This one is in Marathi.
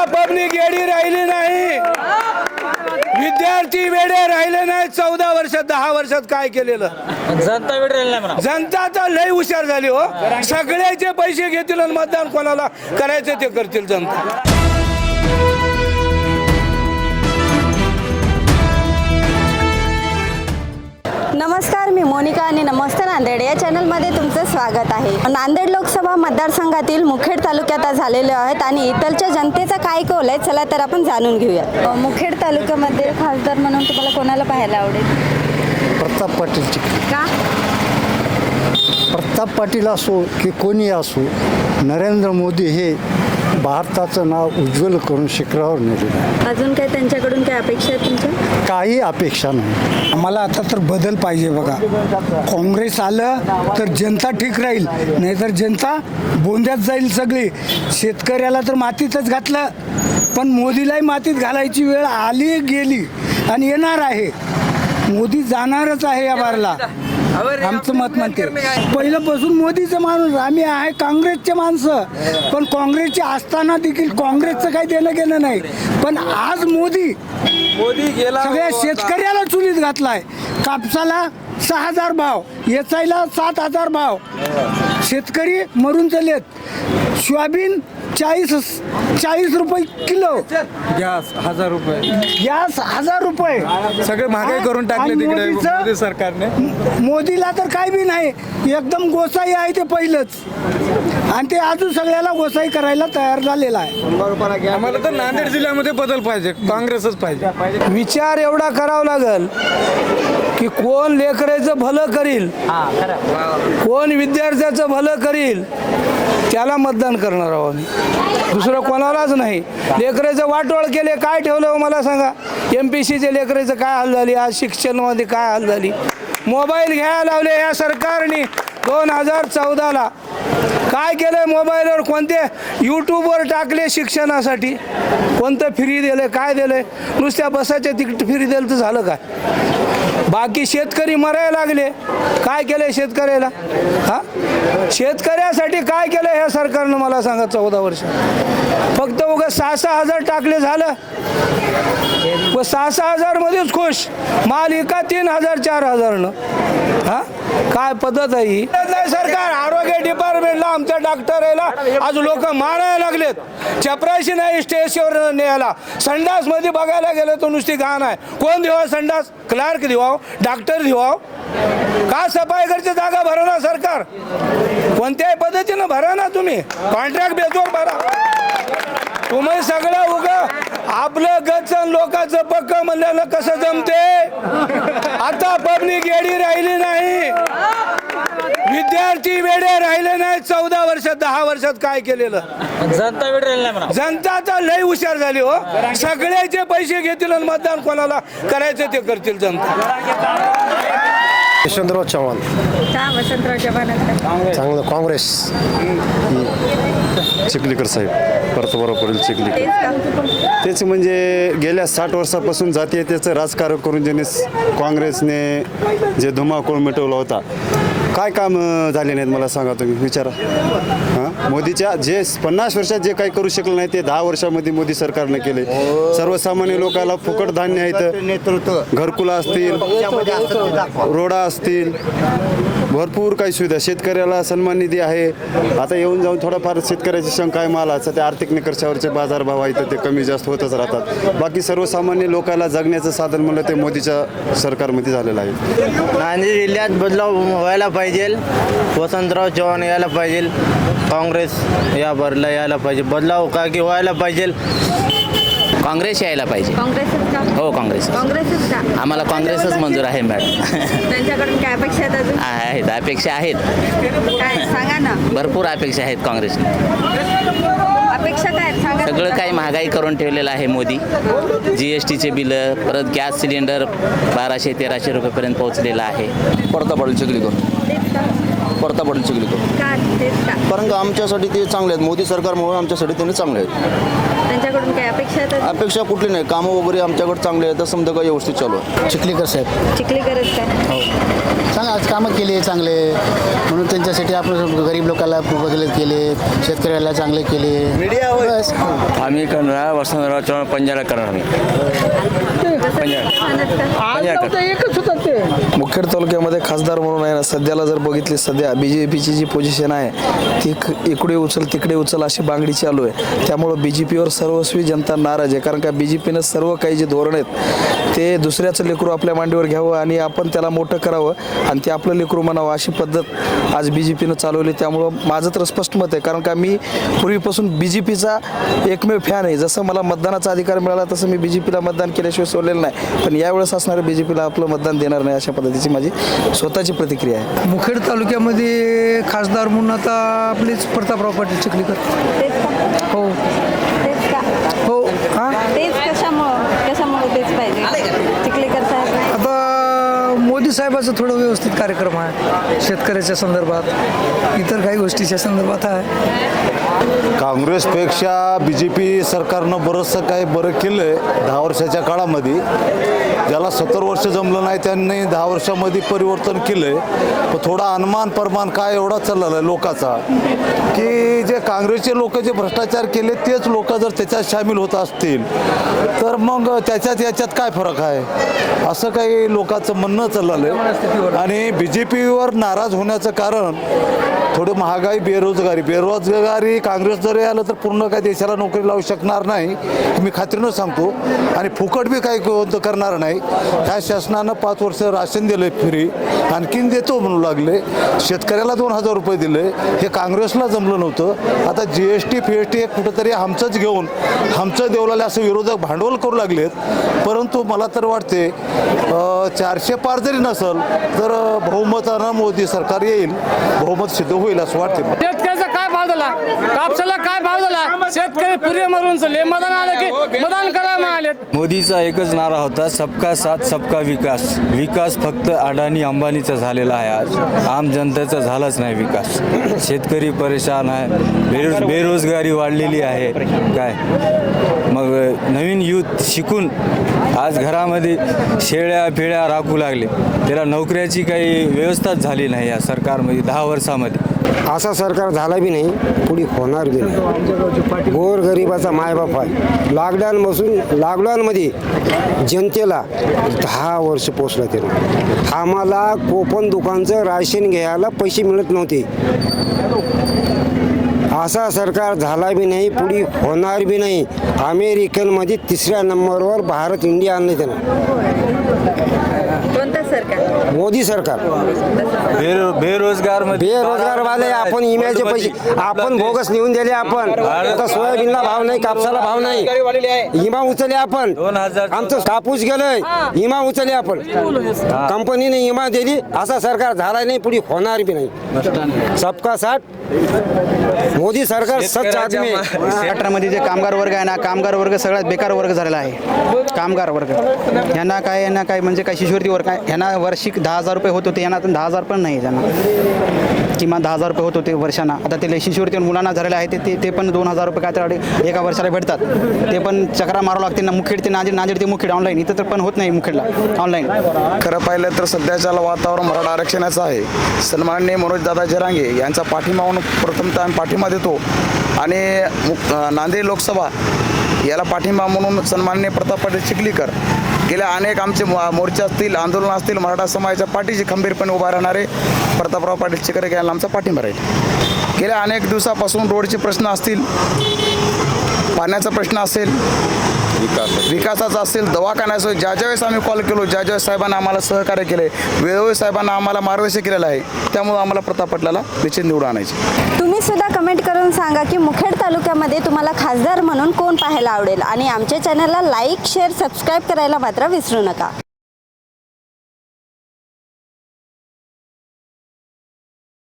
आता पब्लिक येडी राहिली नाही. विद्यार्थी वेडे राहिले नाही. चौदा वर्षात दहा वर्षात काय केलेलं? जनता वेळ राहिली नाही म्हणा. जनता तर लय हुशार झाली हो. सगळ्याचे पैसे घेतील आणि मतदान कोणाला करायचं ते करतील जनता. नमस्कार मी मोनिका आणि नमस्ते नांदेड. या चॅनलमध्ये तुमचं स्वागत आहे. नांदेड लोकसभा मतदारसंघातील मुखेड तालुक्यात आज झालेलो आहेत आणि इथलच्या जनतेचा काय कौल आहे चला तर आपण जाणून घेऊया. मुखेड तालुक्यामध्ये खासदार म्हणून तुम्हाला कोणाला पाहायला आवडेल? प्रताप पाटीलची. का? प्रताप पाटील असो की कोणी असो नरेंद्र मोदी हे भारताचं नाव उज्ज्वल करून शिखरावर नेलेलं आहे. अजून काय त्यांच्याकडून काय अपेक्षा आहेत तुमच्या? काही अपेक्षा नाही. आम्हाला आता तर बदल पाहिजे बघा. काँग्रेस आलं तर जनता ठीक राहील नाहीतर जनता बोंद्यात जाईल सगळी. शेतकऱ्याला तर मातीतच घातलं पण मोदीलाही मातीत घालायची वेळ आली गेली आणि येणार आहे. मोदी जाणारच आहे या बारला. आमचं मत म्हणते. पहिल्यापासून मोदीचं माणूस आम्ही आहे काँग्रेसचे माणसं. पण काँग्रेसचे असताना देखील काँग्रेसचं काही देणं घेणं नाही. पण आज मोदी मोदी गेला सगळ्या शेतकऱ्याला चुलीत घातलाय. कापसाला सहा हजार भाव येचायला सात हजार भाव. शेतकरी मरून चाललेत. सोयाबीन चाळीस चाळीस रुपये किलो. गॅस हजार रुपये. गॅस हजार रुपये. सगळे महागाई करून टाकले आणि तिकडे मोदीचं- मोदी सरकारने. मोदीला तर काय बी नाही. एकदम गोसाई आहे ते पहिलंच. आणि ते अजून सगळ्याला गोसाई करायला तयार झालेला आहे. आम्हाला तर नांदेड जिल्ह्यामध्ये बदल पाहिजे. काँग्रेसच पाहिजे. विचार एवढा करावा लागल की कोण लेकराचं भलं करील? कोण विद्यार्थ्याचं भलं करील? त्याला मतदान करणार आहोत दुसरं कोणालाच नाही. लेकरेचं वाटोळ केले काय ठेवलं हो मला सांगा. एम पी सीचे लेकरेचं काय हाल झाली? आज शिक्षणामध्ये काय हाल झाली? मोबाईल घ्यायला लावले या सरकारने दोन हजार चौदाला. काय केलं मोबाईलवर? कोणते यूट्यूबवर टाकले शिक्षणासाठी? कोणतं फ्री दिलं काय दिलं नुसत्या बसाच्या तिकीट फ्री दिलं तर झालं काय? बाकी शेतकरी मरायला लागले. काय केलं शेतकऱ्याला? हा? शेतकऱ्यासाठी काय केलं ह्या सरकारनं मला सांगा चौदा वर्ष. फक्त उगा सहा सहा हजार टाकले झालं. व सहा सहा हजार मध्येच खुश. माल एका तीन हजार चार हजारनं हा? काय पद्धत आहे ही? नाही सरकार आरोग्य डिपार्टमेंटला आमच्या डॉक्टर यायला आज लोक मारायला लागलेत. चपराशी नाही स्टेशनवर न्यायला. संडासमध्ये बघायला गेलं तर नुसती घाण आहे. कोण देवा संडास? क्लार्क देवा डॉक्टर देवा का सफाई करते जागा भरा ना सरकार? कोणत्याही पद्धतीनं भरा ना तुम्ही. कॉन्ट्रॅक्ट बेसवर भरा. तुम्ही सगळं उग आपलं गच लोकांचं पक्क म्हणल्यानं कसं जमते? आता पब्लिक येडी राहिली नाही. विद्यार्थी वेडे राहिले नाही चौदा वर्षात दहा वर्षात काय केलेलं? जनता वेळ राहिली नाही म्हणा. जनता तर लय हुशार झाली हो. सगळ्याचे पैसे घेतील आणि मतदान कोणाला करायचं ते करतील जनता. यशवंतराव चव्हाण. का वसंतराव चव्हाणांकडे चांगलं काँग्रेस. चिखलीकर साहेब परतबरोबरील चिखलीकर. तेच म्हणजे गेल्या साठ वर्षापासून जातीयतेचं राजकारण करून ज्याने स- काँग्रेसने जे धुमाकूळ मिटवला होता काय काम झाले नाहीत मला सांगा तुम्ही विचारा. हां? मोदीच्या जे पन्नास वर्षात जे काही करू शकलं नाही ते दहा वर्षामध्ये मोदी सरकारनं केले. सर्वसामान्य लोकांना फुकट धान्य आहेत. नेतृत्व. घरकुला असतील रोडा असतील. भरपूर काही सुविधा. शेतकऱ्याला सन्मान निधी आहे. आता येऊन जाऊन थोडाफार शेतकऱ्याची शंका आहे मालाचं. ते आर्थिक निकषावरचे बाजारभाव आहेत ते कमी जास्त होतच राहतात. बाकी सर्वसामान्य लोकांना जगण्याचं साधन म्हणलं ते मोदीच्या सरकारमध्ये झालेलं आहे. नांदेड जिल्ह्यात बदलाव व्हायला पाहिजे. वसंतराव चव्हाण यायला पाहिजे. काँग्रेस या भरला यायला पाहिजे. बदलाव का की व्हायला पाहिजे? काँग्रेस यायला पाहिजे. काँग्रेसच का? हो काँग्रेस काँग्रेसच का? आम्हाला काँग्रेसच मंजूर आहे मॅडम. त्यांच्याकडून काय अपेक्षा आहेत अजून? आहेत अपेक्षा आहेत. काय सांगा ना. भरपूर अपेक्षा आहेत काँग्रेसने अपेक्षा काय आहेत? सांगा सगळं काही महागाई करून ठेवलेलं आहे मोदी. जी एस टीचे बिलं परत गॅस सिलेंडर बाराशे तेराशे रुपयेपर्यंत पोहोचलेलं आहे. परता पडेल चिखलीकर परता पडेल चिखलीकर का तेच का? कारण का आमच्यासाठी ते चांगले आहेत. मोदी सरकारमुळे आमच्यासाठी त्यांनी चांगले आहेत. त्यांच्याकडून काय अपेक्षा आहेत? अपेक्षा कुठली नाही. कामं वगैरे आमच्याकडे चांगले आहेत. तर समजा काय व्यवस्थित चालू आहे. चिखलीकर साहेब. चिखलीकरच काय सांगा आज कामं केली चांगले. म्हणून त्यांच्यासाठी आपण गरीब लोकांना बदल केले. शेतकऱ्याला चांगले केले. बस. आम्ही करणार वसंतराव चव्हाण पंजाला करणार आम्ही. मुखेड तालुक्यामध्ये खासदार म्हणून आहे ना सध्याला जर बघितली सध्या बी जे पीची जी पोझिशन आहे ती इकडे उचल तिकडे उचल अशी बांगडी चालू आहे. त्यामुळं बी जे पीवर सर्वस्वी जनता नाराज आहे. कारण का बी जे पीनं सर्व काही जे धोरण आहेत ते दुसऱ्याचं लेकरू आपल्या मांडीवर घ्यावं आणि आपण त्याला मोठं करावं आणि ते आपलं लेकरू म्हणावं अशी पद्धत आज बी जे पीनं चालवली. त्यामुळं माझं तर स्पष्ट मत आहे. कारण का मी पूर्वीपासून बी जे पीचा एकमेव फॅन आहे. जसं मला मतदानाचा अधिकार मिळाला तसं मी बी जे पीला मतदान केल्याशिवाय सोडलेलं नाही. पण यावेळेस असणारं बी जे पीला आपलं मतदान देणार नाही अशा पद्धतीची माझी स्वतःची प्रतिक्रिया आहे. मुखेड तालुक्यामध्ये खासदार म्हणून आता आपलीच प्रतापराव पाटील चिखलीकर. हो. हो हां? तेच कशामुळं? कशामुळं तेच पाहिजे? चिखलीकर साहेब? आता मोदी साहेबाचं थोडं व्यवस्थित कार्यक्रम आहे. शेतकऱ्याच्या संदर्भात. इतर काही गोष्टीच्या संदर्भात आहे. काँग्रेसपेक्षा बी जे पी सरकारनं बरंचसं काही बरं केलं आहे दहा वर्षाच्या काळामध्ये. ज्याला सत्तर वर्ष जमलं नाही त्यांनी दहा वर्षामध्ये परिवर्तन केलं आहे पण थोडा अनुमान परमान काय एवढा चाललेला आहे लोकाचा की जे काँग्रेसचे लोक जे भ्रष्टाचार केले तेच लोक जर त्याच्यात सामील होत असतील तर मग त्याच्यात याच्यात काय फरक आहे? असं काही लोकांचं म्हणणं चाललेलं आहे. आणि बी जे पीवर नाराज होण्याचं कारण थोडी महागाई बेरोजगारी बेरोजगारी काँग्रेस जरी आलं तर पूर्ण काय देशाला नोकरी लावू शकणार नाही मी खात्रीनं सांगतो. आणि फुकट बी काही कोणतं करणार नाही. ह्या शासनानं पाच वर्ष राशन दिलं फ्री आणखीन देतो म्हणू लागले. शेतकऱ्याला दोन हजार रुपये दिले. हे काँग्रेसला जमलं नव्हतं. आता G S T fee S T कुठंतरी आमचंच घेऊन आमचं देवलाले असं विरोधक भांडवल करू लागलेत. परंतु मला तर वाटते चारशे पार जरी नसल तर बहुमतानं मोदी सरकार येईल. बहुमत सिद्ध होईल असं वाटते भाव झाला? कापसाला काय भाव झाला? शेतकरी पुरे मरून चालले. मदान आलं की मदान करा म्हणाले मोदीचा एकच नारा होता सबका साथ सबका विकास. विकास फक्त अडाणी अंबानीचा झालेला आहे आज. आम जनतेचा झालाच नाही विकास. शेतकरी परेशान आहे. बेरोज बेरोजगारी वाढलेली आहे. काय? मग नवीन युथ शिकून आज घरामध्ये शेळ्या पिळ्या राखू लागले. त्याला नोकऱ्याची काही व्यवस्थाच झाली नाही या सरकारमध्ये दहा वर्षामध्ये. असा सरकार झाला बी नाही पुढे होणार बी नाही. गोरगरिबाचा मायबाप आहे. लॉकडाऊन बसून लॉकडाऊनमध्ये जनतेला दहा वर्ष पोचलं त्यानं. आम्हाला कोपन दुकानचं राशन घ्यायला पैसे मिळत नव्हते. असा सरकार झाला बी नाही पुढे होणार बी नाही. अमेरिकनमध्ये तिसऱ्या नंबरवर भारत इंडिया आणलं त्यानं. कोणतं सरकार? मोदी सरकार. बेरो बेरोजगार बेरोजगार वाले आपण इम्याचे पैसे आपण बोगस लिहून दिले आपण. आता सोयाबीनला भाव नाही कापसाला भाव नाही. इमा उचलले आपण. दोन हजार आमचं कापूस गेलोय. इमा उचलले आपण. कंपनीने इमा दिली. असा सरकार झाला नाही पुढे होणार बी नाही. सबका साथ. मोदी सरकार सच आदमी आहे. महाराष्ट्रामध्ये जे कामगार वर्ग आहे ना कामगार वर्ग सगळ्यात बेकार वर्ग झालेला आहे. कामगार वर्ग. यांना काय यांना काय म्हणजे काय शिष्यवृत्ती वर्ग आहे यांना वार्षिक दहा हजार रुपये होत होते यांना आता दहा हजार पण नाही त्यांना. किमान दहा हजार रुपये होत होते वर्षांना. आता ते शिष्यवृत्ती मुलांना झालेले आहे ते ते पण दोन हजार रुपये काय तर एका वर्षाला भेटतात. ते पण चक्रा मारावं लागते ना मुखेड ते नांदेड नांदेड ते मुखेड ऑनलाईन इथं तर पण होत नाही मुखेडला ऑनलाईन खरं पाहिलं तर सध्याच्या वातावरण मराठा आरक्षणाचं आहे. सन्माननीय मनोजदादा जरांगे यांचा पाठिंबा म्हणून प्रथमतः आम्ही पाठिंबा देतो. आणि नांदेड लोकसभा याला पाठिंबा म्हणून सन्माननीय प्रताप पाटील चिखलीकर गेल्या अनेक आमचे मो- मोर्चे असतील आंदोलन असतील मराठा समाजाच्या पाठीशी खंबीरपणे उभा राहणारे प्रतापराव पाटील चिखलीकर यांना आमचा पाठिंबा राहील. गेल्या अनेक दिवसापासून रोडचे प्रश्न असतील पाण्याचा प्रश्न असेल विकासाचा असेल दवाखान्याचं ज्या ज्यावेळेस आम्ही कॉल केलो ज्या ज्यावेळेस साहेबांना आम्हाला सहकार्य केले वेळोवेळी साहेबांना आम्हाला मार्गदर्शन केलेलं आहे त्यामुळे आम्हाला प्रताप पाटलाला निश्चित निवडून आणायचे तुम्ही सुद्धा कमेंट करून सांगा की मुखेड तालुक्यामध्ये तुम्हाला खासदार म्हणून कोण पाहायला आवडेल? आणि आमच्या चॅनलला लाईक शेअर सबस्क्राईब करायला मात्र विसरू नका.